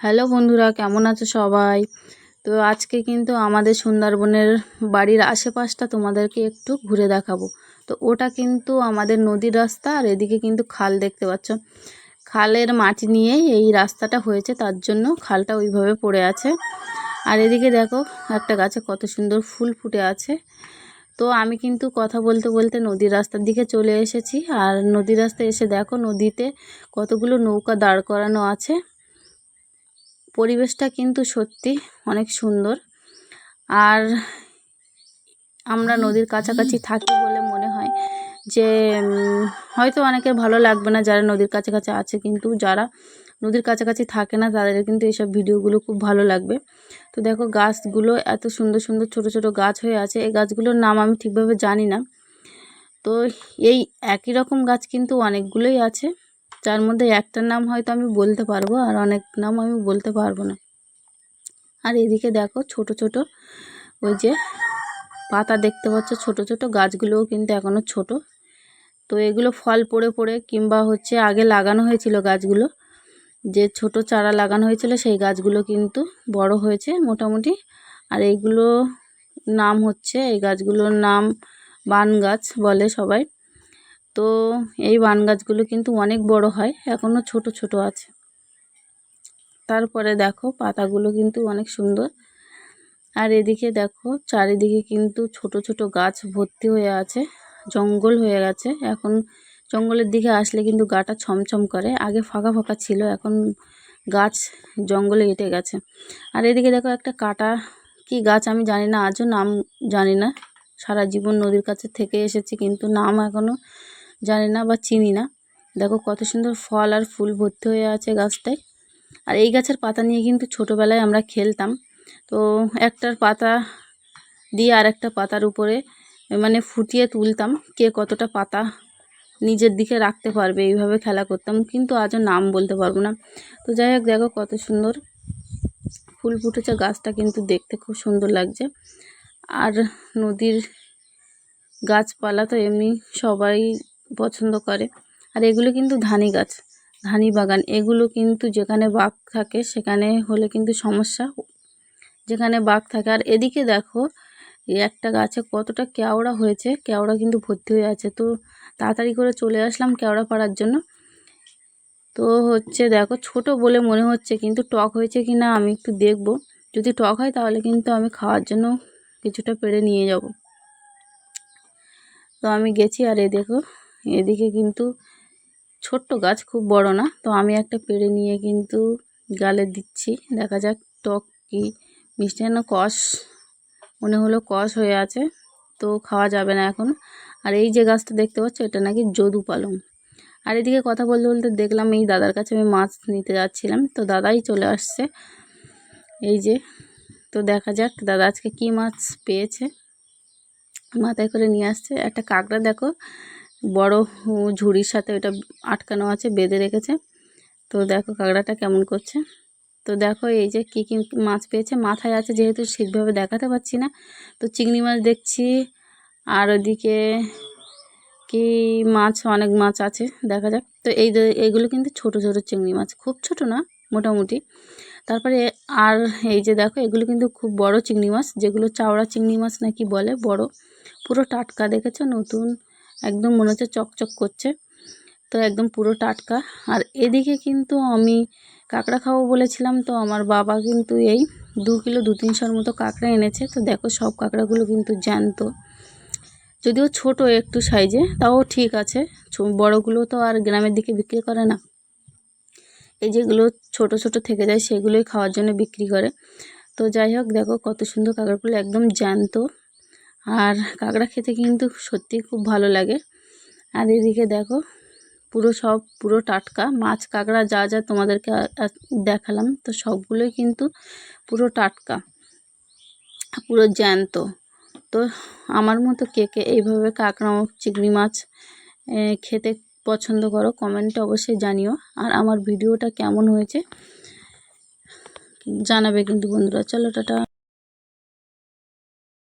Hello বন্ধুরা, কেমন আছো সবাই? তো আজকে কিন্তু আমাদের সুন্দরবনের বাড়ির আশেপাশটা তোমাদেরকে একটু ঘুরে দেখাবো। তো ওটা কিন্তু আমাদের নদীর রাস্তা আর এদিকে কিন্তু খাল দেখতে পাচ্ছ। খালের মাটি নিয়েই এই রাস্তাটা হয়েছে, তার জন্য খালটা ওইভাবে পড়ে আছে। আর এদিকে দেখো, একটা গাছে কত সুন্দর ফুল ফুটে আছে। তো আমি কিন্তু কথা বলতে বলতে নদীর রাস্তার দিকে চলে এসেছি। আর নদীর রাস্তায় এসে দেখো, নদীতে কতগুলো নৌকা দাঁড় করানো আছে। পরিবেশটা কিন্তু সত্যি অনেক সুন্দর। আর আমরা নদীর কাছাকাছি থাকি বলে মনে হয় যে হয়তো অনেকের ভালো লাগবে না যারা নদীর কাছাকাছি আছে, কিন্তু যারা নদীর কাছাকাছি থাকে না, তাদের কিন্তু এইসব ভিডিওগুলো খুব ভালো লাগবে। তো দেখো গাছগুলো এত সুন্দর সুন্দর ছোট ছোট গাছ হয়ে আছে। এই গাছগুলোর নাম আমি ঠিকভাবে জানি না। তো এই একই রকম গাছ কিন্তু অনেকগুলোই আছে। যার মধ্যে একটার নাম হয়তো আমি বলতে পারব আর অনেক নাম আমি বলতে পারব না। আর এদিকে দেখো ছোট ছোট ওই যে পাতা দেখতে পাচ্ছ, ছোট ছোট গাছগুলোও কিন্তু এখনও ছোট। তো এগুলো ফল পড়ে পড়ে কিংবা হচ্ছে আগে লাগানো হয়েছিল গাছগুলো, যে ছোট চারা লাগানো হয়েছিল সেই গাছগুলো কিন্তু বড় হয়েছে মোটামুটি। আর এইগুলো নাম হচ্ছে, এই গাছগুলোর নাম বান গাছ বলে সবাই। তো এই বান গাছগুলো কিন্তু অনেক বড় হয় এখনও ছোট ছোট আছে। তারপরে দেখো পাতাগুলো কিন্তু অনেক সুন্দর। আর এদিকে দেখো চারিদিকে কিন্তু ছোট ছোট গাছ ভর্তি হয়ে আছে, জঙ্গল হয়ে গেছে। এখন জঙ্গলের দিকে আসলে কিন্তু গাটা ছমছম করে, আগে ফাঁকা ফাঁকা ছিল, এখন গাছ জঙ্গলে এঁটে গেছে। আর এদিকে দেখো একটা কাটা কি গাছ আমি জানি না, আজও নাম জানি না। সারা জীবন নদীর কাছে থেকে এসেছি, কিন্তু নাম এখনও জানি না বা চিনি না। দেখো কত সুন্দর ফল আর ফুল ভর্তি হয়ে আছে গাছটায়। আর এই গাছের পাতা নিয়ে কিন্তু ছোটোবেলায় আমরা খেলতাম। তো একটার পাতা দিয়ে আর একটা পাতার উপরে মানে ফুটিয়ে তুলতাম কে কতটা পাতা নিজের দিকে রাখতে পারবে, এইভাবে খেলা করতাম। কিন্তু আজও নাম বলতে পারব না। তো যাই হোক, দেখো কত সুন্দর ফুল ফুটেছে গাছটা কিন্তু দেখতে খুব সুন্দর লাগছে। আর নদীর গাছপালা তো এমনি সবাই পছন্দ করে। আর এগুলো কিন্তু ধানি গাছ, ধানি বাগান। এগুলো কিন্তু যেখানে বাঘ থাকে সেখানে হলে কিন্তু সমস্যা। যেখানে বাঘ থাকে। আর এদিকে দেখো একটা গাছে কতটা কেওড়া হয়েছে। কেওড়া কিন্তু ভর্তি হয়ে আছে। তো তাড়াতাড়ি করে চলে আসলাম কেওড়া পাড়ার জন্য। তো হচ্ছে দেখো, ছোট বলে মনে হচ্ছে, কিন্তু টক হয়েছে কি না আমি একটু দেখব। যদি টক হয় তাহলে কিন্তু আমি খাওয়ার জন্য কিছুটা পেরে নিয়ে যাব। তো আমি গেছি আর এ দেখো এদিকে কিন্তু ছোট্ট গাছ, খুব বড় না। তো আমি একটা পেড়ে নিয়ে কিন্তু গালে দিচ্ছি। দেখা যাক টক কি। মিষ্টি যেন কষ, মনে হলো কষ হয়ে আছে। তো খাওয়া যাবে না এখন। আর এই যে গাছটা দেখতে পাচ্ছ, এটা নাকি যদু পালং। আর এদিকে কথা বলতে বলতে দেখলাম এই দাদার কাছে আমি মাছ নিতে যাচ্ছিলাম। তো দাদাই চলে আসছে। এই যে, তো দেখা যাক দাদা আজকে কী মাছ পেয়েছে। মাথায় করে নিয়ে আসছে। একটা কাঁকড়া দেখো। বড় ঝুড়ির সাথে ওটা আটকানো আছে, বেঁধে রেখেছে। তো দেখো কাঁকড়াটা কেমন করছে। তো দেখো এই যে কী কী মাছ পেয়েছে। মাথায় আছে যেহেতু ঠিকভাবে দেখাতে পাচ্ছি না, তো চিংড়ি মাছ দেখছি। আর ওদিকে কি মাছ, অনেক মাছ আছে, দেখা যাক। তো এই এইগুলো কিন্তু ছোট ছোট চিংড়ি মাছ, খুব ছোট না, মোটামুটি। তারপরে আর এই যে দেখো এগুলো কিন্তু খুব বড় চিংড়ি মাছ, যেগুলো চাওড়া চিংড়ি মাছ নাকি বলে, বড়। পুরো টাটকা দেখেছ, নতুন। একদম মনে হচ্ছে চকচক করছে। তো একদম পুরো টাটকা। আর এদিকে কিন্তু আমি কাঁকড়া খাব বলেছিলাম, তো আমার বাবা কিন্তু এই দু কিলো দু তিনশোর মতো কাঁকড়া এনেছে। তো দেখো সব কাঁকড়াগুলো কিন্তু জ্যান্ত। যদিও ছোট একটু সাইজে, তাও ঠিক আছে। বড়গুলো তো আর গ্রামের দিকে বিক্রি করে না। এই যেগুলো ছোট ছোট থেকে যায়, সেগুলোই খাওয়ার জন্য বিক্রি করে। তো যাই হোক, দেখো কত সুন্দর কাঁকড়াগুলো, একদম জ্যান্ত। আর কাঁকড়া খেতে কিন্তু সত্যি খুব ভালো লাগে। আর এদিকে দেখো, পুরো সব, পুরো টাটকা, মাছ, কাঁকড়া, যা যা তোমাদেরকে দেখালাম, তো সবগুলোই কিন্তু পুরো টাটকা, পুরো জ্যান্ত। তো আমার মতো কে কে এইভাবে কাঁকড়া, চিংড়ি মাছ খেতে পছন্দ করো, কমেন্টে অবশ্যই জানিও। আর আমার ভিডিওটা কেমন হয়েছে জানাবে কিন্তু বন্ধুরা। চলো, টাটা।